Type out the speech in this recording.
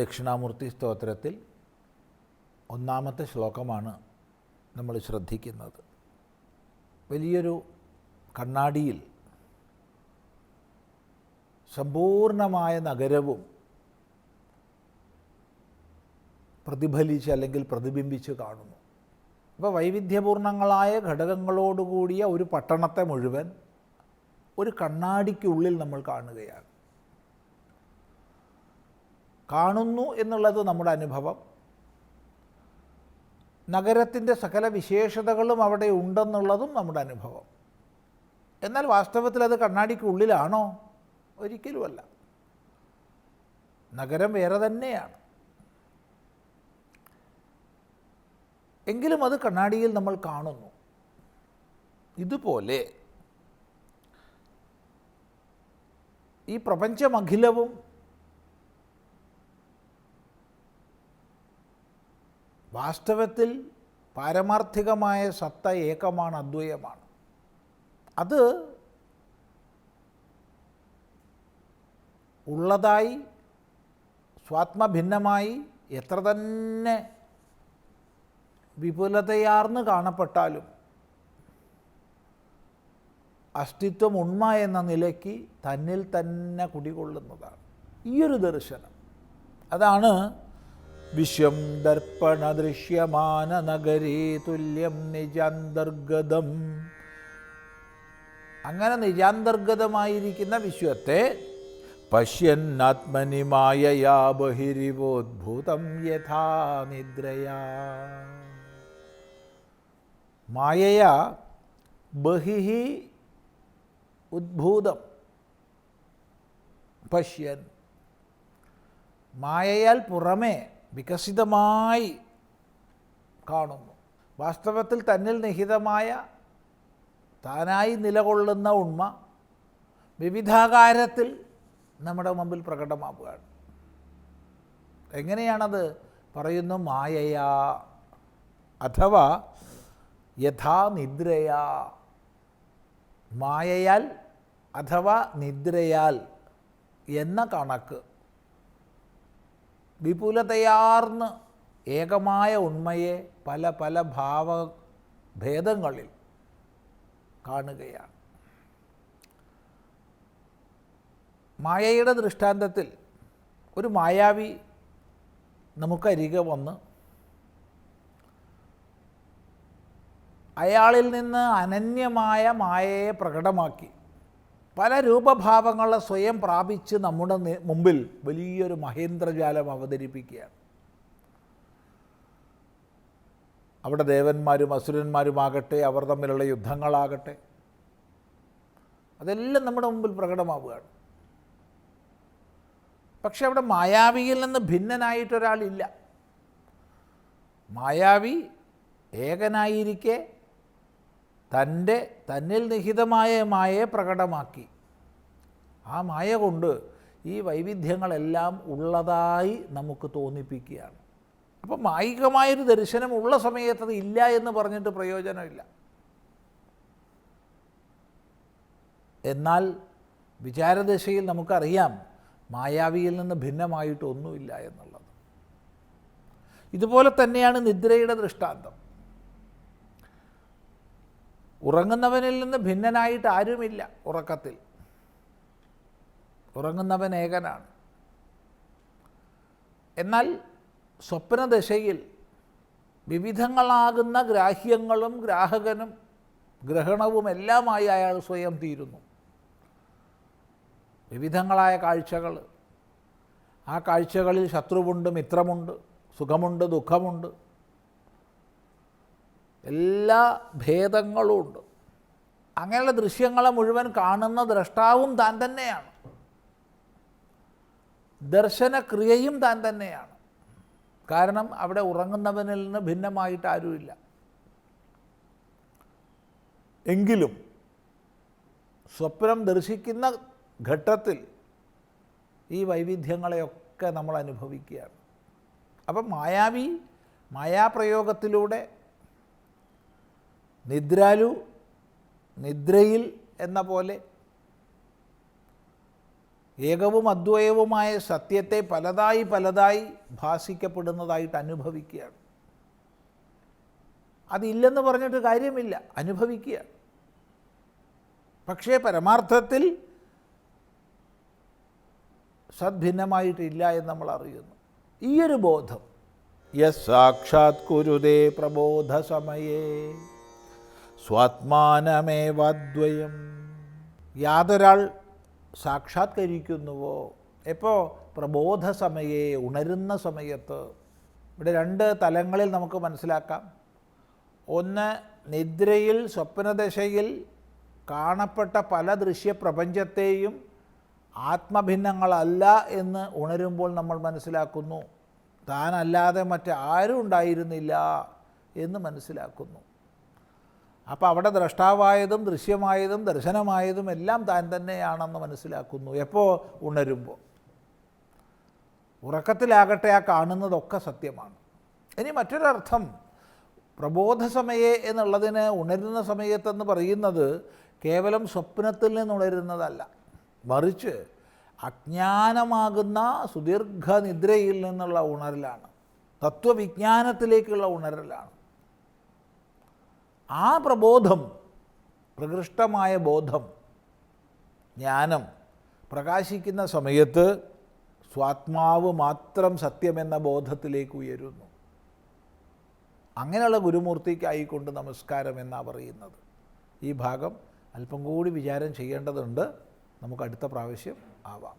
ദക്ഷിണാമൂർത്തി സ്തോത്രത്തിൽ ഒന്നാമത്തെ ശ്ലോകമാണ് നമ്മൾ ശ്രദ്ധിക്കുന്നത്. വലിയൊരു കണ്ണാടിയിൽ സമ്പൂർണമായ നഗരവും പ്രതിഫലിച്ച് അല്ലെങ്കിൽ പ്രതിബിംബിച്ച് കാണുന്നു. അപ്പോൾ വൈവിധ്യപൂർണങ്ങളായ ഘടകങ്ങളോടുകൂടിയ ഒരു പട്ടണത്തെ മുഴുവൻ ഒരു കണ്ണാടിക്കുള്ളിൽ നമ്മൾ കാണുകയാണ്. കാണുന്നു എന്നുള്ളത് നമ്മുടെ അനുഭവം. നഗരത്തിന്റെ സകല വിശേഷതകളും അവിടെ ഉണ്ടെന്നുള്ളതും നമ്മുടെ അനുഭവം. എന്നാൽ വാസ്തവത്തിൽ അത് കണ്ണാടിക്കുള്ളിലാണോ? ഒരിക്കലുമല്ല. നഗരം വേറെ തന്നെയാണ്. എങ്കിലും അത് കണ്ണാടിയിൽ നമ്മൾ കാണുന്നു. ഇതുപോലെ ഈ പ്രപഞ്ചമഖിലവും വാസ്തവത്തിൽ പാരമാർത്ഥികമായ സത്ത ഏകമാണ് അദ്വയമാണ് അത് ഉള്ളതായി സ്വാത്മഭിന്നമായി എത്ര തന്നെ വിപുലതയാർന്ന് കാണപ്പെട്ടാലും അസ്തിത്വം ഉണ്മ എന്ന നിലയ്ക്ക് തന്നിൽ തന്നെ കുടികൊള്ളുന്നതാണ്. ഈയൊരു ദർശനം. അതാണ് വിശ്വം ദർപ്പണ ദൃശ്യമാന നഗരേ തുല്യം നിജാന്തർഗതം അങ്ങനെ നിജാന്തർഗതമായിരിക്കുന്ന വിശ്വത്തെ പശ്യന്നാത്മനി മായയാ ബഹിരിവോദ്ഭൂതം യഥാ നിദ്രയാ മായയാ ബഹിഹി ഉദ്ഭൂതം പശ്യൻ മായയാൽ പുറമേ വികസിതമായി കാണുന്നു. വാസ്തവത്തിൽ തന്നിൽ നിഹിതമായ താനായി നിലകൊള്ളുന്ന ഉണ്മ വിവിധാകാരത്തിൽ നമ്മുടെ മുമ്പിൽ പ്രകടമാവുകയാണ്. എങ്ങനെയാണത് പറയുന്നു? മായയാ അഥവാ യഥാനിദ്രയാ മായയാൽ അഥവാ നിദ്രയാൽ എന്ന കണക്ക് വിപുലതയാർന്ന് ഏകമായ ഉണ്മയെ പല പല ഭാവ ഭേദങ്ങളിൽ കാണുകയാണ്. മായയുടെ ദൃഷ്ടാന്തത്തിൽ ഒരു മായാവി നമുക്കരികെ വന്ന് അയാളിൽ നിന്ന് അനന്യമായ മായയെ പ്രകടമാക്കി. പല രൂപഭാവങ്ങളെ സ്വയം പ്രാപിച്ച് നമ്മുടെ മുമ്പിൽ വലിയൊരു മഹേന്ദ്രജാലം അവതരിപ്പിക്കുകയാണ്. അവിടെ ദേവന്മാരും അസുരന്മാരുമാകട്ടെ അവർ തമ്മിലുള്ള യുദ്ധങ്ങളാകട്ടെ അതെല്ലാം നമ്മുടെ മുമ്പിൽ പ്രകടമാവുകയാണ്. പക്ഷെ അവിടെ മായാവിയിൽ നിന്ന് ഭിന്നനായിട്ടൊരാളില്ല. മായാവി ഏകനായിരിക്കെ തന്റെ തന്നിൽ നിഹിതമായ മായയെ പ്രകടമാക്കി. ആ മായ കൊണ്ട് ഈ വൈവിധ്യങ്ങളെല്ലാം ഉള്ളതായി നമുക്ക് തോന്നിപ്പിക്കുകയാണ്. അപ്പം മായികമായൊരു ദർശനം ഉള്ള സമയത്ത് അത് ഇല്ല എന്ന് പറഞ്ഞിട്ട് പ്രയോജനമില്ല. എന്നാൽ വിചാരദശയിൽ നമുക്കറിയാം മായാവിയിൽ നിന്ന് ഭിന്നമായിട്ടൊന്നുമില്ല എന്നുള്ളത്. ഇതുപോലെ തന്നെയാണ് നിദ്രയുടെ ദൃഷ്ടാന്തം. ഉറങ്ങുന്നവനിൽ നിന്ന് ഭിന്നനായിട്ട് ആരുമില്ല ഉറക്കത്തിൽ. ഉറങ്ങുന്നവൻ ഏകനാണ്. എന്നാൽ സ്വപ്നദശയിൽ വിവിധങ്ങളാകുന്ന ഗ്രാഹ്യങ്ങളും ഗ്രാഹകനും ഗ്രഹണവും എല്ലാമായി അയാൾ സ്വയം തീരുന്നു. വിവിധങ്ങളായ കാഴ്ചകൾ. ആ കാഴ്ചകളിൽ ശത്രുവുണ്ട് മിത്രമുണ്ട് സുഖമുണ്ട് ദുഃഖമുണ്ട്. എല്ലാ ഭേദങ്ങളും ഉണ്ട്. അങ്ങനെയുള്ള ദൃശ്യങ്ങളെ മുഴുവൻ കാണുന്ന ദ്രഷ്ടാവും താൻ തന്നെയാണ്. ദർശനക്രിയയും താൻ തന്നെയാണ്. കാരണം അവിടെ ഉറങ്ങുന്നവനിൽ നിന്ന് ഭിന്നമായിട്ട് ആരുമില്ല. എങ്കിലും സ്വപ്നം ദർശിക്കുന്ന ഘട്ടത്തിൽ ഈ വൈവിധ്യങ്ങളെയൊക്കെ നമ്മൾ അനുഭവിക്കുകയാണ്. അപ്പം മായാവി മായാപ്രയോഗത്തിലൂടെ നിദ്രാലു നിദ്രയിൽ എന്ന പോലെ ഏകവും അദ്വയവുമായ സത്യത്തെ പലതായി പലതായി ഭാസിക്കപ്പെടുന്നതായിട്ട് അനുഭവിക്കുകയാണ്. അതില്ലെന്ന് പറഞ്ഞിട്ട് കാര്യമില്ല അനുഭവിക്കുക. പക്ഷേ പരമാർത്ഥത്തിൽ സദ്ഭിന്നമായിട്ടില്ല എന്ന് നമ്മൾ അറിയുന്നു. ഈയൊരു ബോധം യസ് സാക്ഷാത് കുരുതേ പ്രബോധ സമയേ സ്വാത്മാനമേവാദ്വയം. യാതൊരാൾ സാക്ഷാത്കരിക്കുന്നുവോ? എപ്പോൾ പ്രബോധ സമയേ ഉണരുന്ന സമയത്ത്. ഇവിടെ രണ്ട് തലങ്ങളിൽ നമുക്ക് മനസ്സിലാക്കാം. ഒന്ന് നിദ്രയിൽ സ്വപ്നദശയിൽ കാണപ്പെട്ട പല ദൃശ്യപ്രപഞ്ചത്തെയും ആത്മഭിന്നങ്ങളല്ല എന്ന് ഉണരുമ്പോൾ നമ്മൾ മനസ്സിലാക്കുന്നു. താനല്ലാതെ മറ്റാരും ഉണ്ടായിരുന്നില്ല എന്ന് മനസ്സിലാക്കുന്നു. അപ്പോൾ അവിടെ ദ്രഷ്ടാവായതും ദൃശ്യമായതും ദർശനമായതും എല്ലാം താൻ തന്നെയാണെന്ന് മനസ്സിലാക്കുന്നു. എപ്പോൾ ഉണരുമ്പോൾ ഉറക്കത്തിലാകട്ടെ ആ കാണുന്നതൊക്കെ സത്യമാണ്. ഇനി മറ്റൊരർത്ഥം. പ്രബോധ സമയേ എന്നുള്ളതിന് ഉണരുന്ന സമയത്തെന്ന് പറയുന്നത് കേവലം സ്വപ്നത്തിൽ നിന്നുണരുന്നതല്ല. മറിച്ച് അജ്ഞാനമാകുന്ന സുദീർഘനിദ്രയിൽ നിന്നുള്ള ഉണരലാണ്. തത്വവിജ്ഞാനത്തിലേക്കുള്ള ഉണരലാണ്. ആ പ്രബോധം പ്രകൃഷ്ടമായ ബോധം ജ്ഞാനം പ്രകാശിക്കുന്ന സമയത്ത് സ്വാത്മാവ് മാത്രം സത്യമെന്ന ബോധത്തിലേക്ക് ഉയരുന്നു. അങ്ങനെയുള്ള ഗുരുമൂർത്തിക്കായിക്കൊണ്ട് നമസ്കാരം എന്നാണ് പറയുന്നത്. ഈ ഭാഗം അല്പം കൂടി വിചാരം ചെയ്യേണ്ടതുണ്ട്. നമുക്ക് അടുത്ത പ്രാവശ്യം ആവാം.